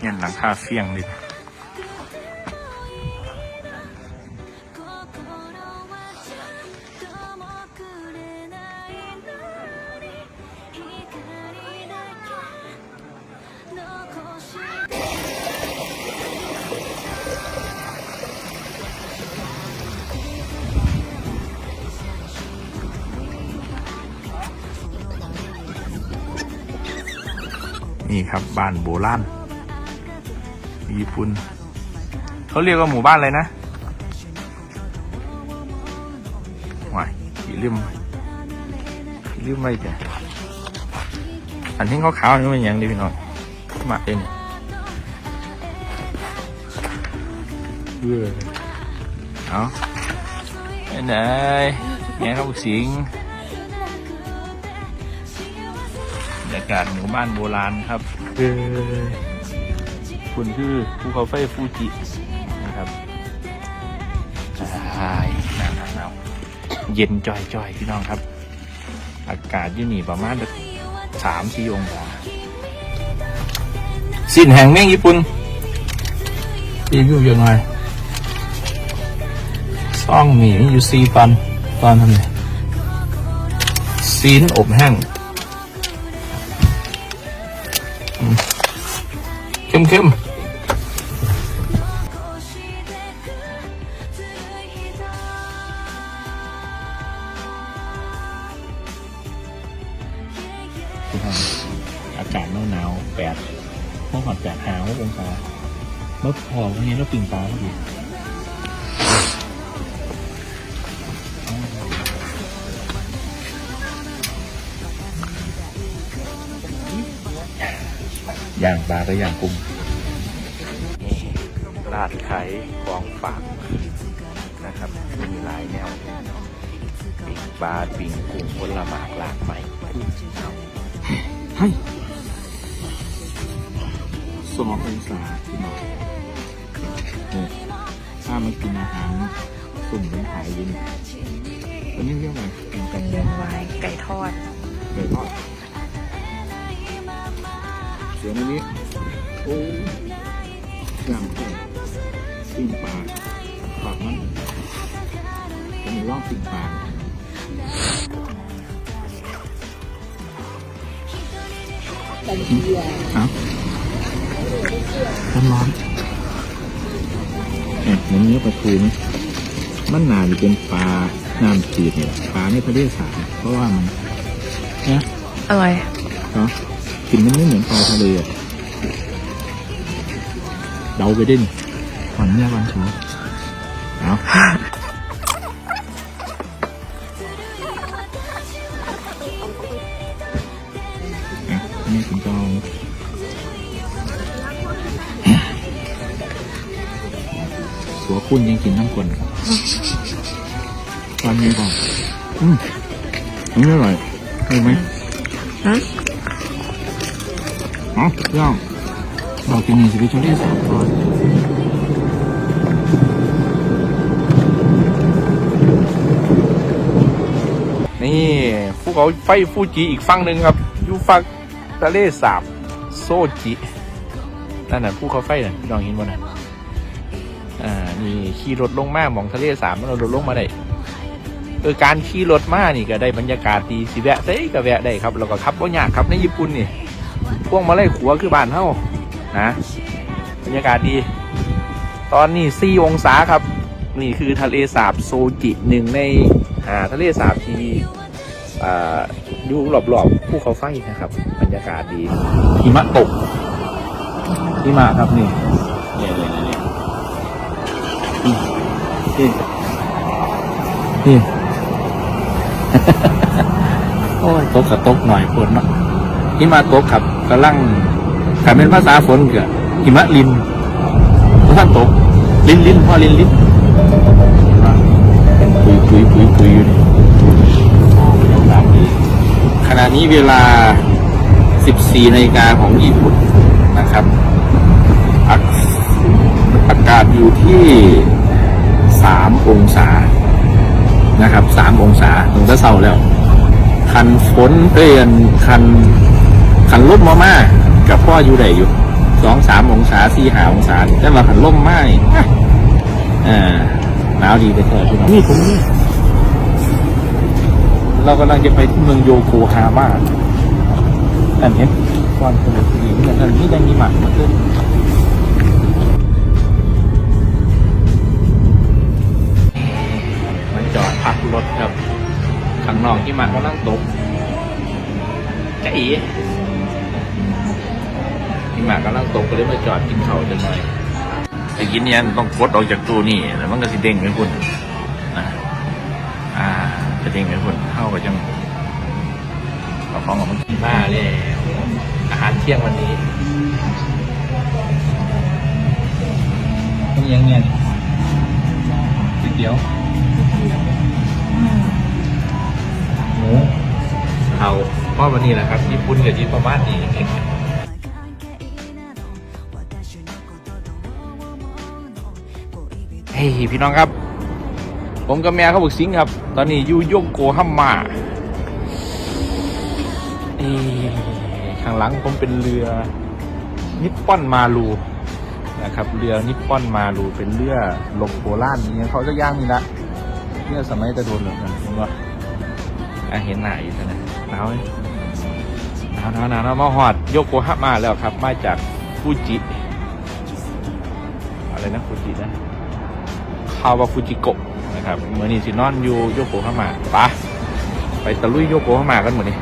เงี้ยหลังคาเฟียงดิ นี่ครับบ้านโบราณญี่ปุ่นเขาเรียกว่าหมู่บ้านอะไรนะวายผีลืมผีลืมไม่จ้ะอันที่เขาขาวนี่มันยังดีพี่น้องมาเองเออเอาไปไหนแง่เข้าสิง รรยากาศหมู่บ้านโบราณครับเออคุณคือภูเขาไฟฟูจินะครับใช่หนาวหนาวเย็นจ่อยจ่อยๆพี่น้องครับ อากาศอยี่นี่ประมาณสามสี่องศาสิ้นแห่งเมี่ยงญี่ปุ่นรีวิวยังไงซ่องหมีมีอยู่สี่ตอนตอนทำไงซีนอบแห้ง เข้มเข้มอากาศหนาวหนาวๆแปดห้องหอดแปดหาวองศาเมื่อพอวันนี้เราปิ่งปลาพอดี ย่างปลาก็ย่างกุ้งร้านขายของฝากนะครับมีหลายแนวปิ่งปลาปิ่งกุ้งผลไม้หลากใหม่ให้สององศาที่หน่อยเนี่ยถ้ามากินอาหารสุ่มเป็นขายยินอันนี้เรียกว่าเป็นกันเลี้ยงไว้ไก่ทอดไก่ทอด เสียงอันนี้โอ้ยย่างไก่ปิ้งปลาปากมันจะมีร่องปิ้งปลาครับร้อนๆเนี่ยเหมือนเนื้อปลาทูนี่มันน่าจะเป็นปลาน้ำจืดเนี่ยปลาในทะเลสาบเพราะว่ามันเนี่ยอร่อยเนาะ กลิ่นมันไม่เหมือนปลาทะเลอะเดาไปดินขอนเนี่ยวันชูเอานี่คุณจองสัวคุณยังกินน้ำคนตอนนี้ก่อนอืมอันนี้อร่อยใช่ไหมฮะ อ๋อย่างเรากินนี่สิพี่ชอบที่สามก่อนนี่ภูเขาไฟฟูจิอีกฝั่งหนึ่งครับอยู่ฝั่งทะเลสาบโซจินั่นน่ะภูเขาไฟน่ะพี่น้องเห็นบ่น่ะอ่านี่ขี่รถลงมามองทะเลสาบมันเรารถลงมาได้เออการขี่รถมานี่ก็ได้บรรยากาศดีสิแวะได้ก็แวะได้ครับแล้วก็ขับบ่ยากครับในญี่ปุ่นนี่ พวงมาลัยขัวคือบ้านเฮานะบรรยากาศดี ตอนนี้4องศาครับ นี่คือทะเลสาบโซจิหนึ่งในหาทะเลสาบที่ออยู่รอบๆภูเขาไฟนะครับ บรรยากาศดีหิมะตกหิมะครับนี่นี่นี่นี่นี่โอ้ยตกกับตกหน่อยฝนเนาะ หิมะตกครับกำลังถ้าเป็นภาษาฝนก็หิมะลินเพราะท่านตก ลินลินพ่อลินลินปุยปุยปุยปุยอยู่นี่ขณะนี้เวลา 14นาฬิกาของญี่ปุ่นนะครับอากอากาศอยู่ที่ 3 องศานะครับ 3 องศาถึงจะเศร้าแล้ว คันฝนเปลี่ยนคัน คันลบมามากกับพ่ออยู่ได้อยู่สองสามองศาสี่หาองศาแต่ว่าขันล่มไม้อ่าหนาวดีไปเถอะพี่น้องนี่ผมนี่เรากำลังจะไปที่เมืองโยโกฮาม่าอันนี้ก่อนคนผู้หญิงอันนี้ได้มีหมักมาขึ้นมันจอดพักรถครับข้างนอกที่มันกำลังตกจะอี ที่มากำลังตกก็เลยมาจอดกินข้าวจังหน่อยไอ้กินเนี่ยต้องกดออกจากตู้นี่แล้วมันก็สิเด้งไปคุณนะอ่าจะเด้งไปคุณเข้ากับจังเอาของของมันกินมาเลยอาหารเที่ยงวันนี้ต้องยังไงก๋วยเตี๋ยวหมูเอาเพราะวันนี้แหละครับญี่ปุ่นกับญี่ปุ่นประมาณนี้ ฮ้ยพี่น้องครับ ผมกับแม่เขาบอกสิงห์ครับ ตอนนี้อยู่โยโกฮาม่าเอ้ข้างหลังผมเป็นเรือนิปปอนมาลูนะครับ เรือนิปปอนมาลูเป็นเรือลบโบราณนี่เขาจะย่างนี่ละเรือสมัยตะโดนหรอกนเห็นว่าเห็นหน้าอยู่นะหนาวไหมหนาวหนาวหนาวหนาวมาหอดโยโกฮาม่าแล้วครับ มาจากฟูจิอะไรนะฟูจินะ คาวาฟูจิโกะนะครับเมื่อนี้สินอนอยู่โยโกฮาม่าปะไปตะลุยโยโกฮาม่ากันหมดนี่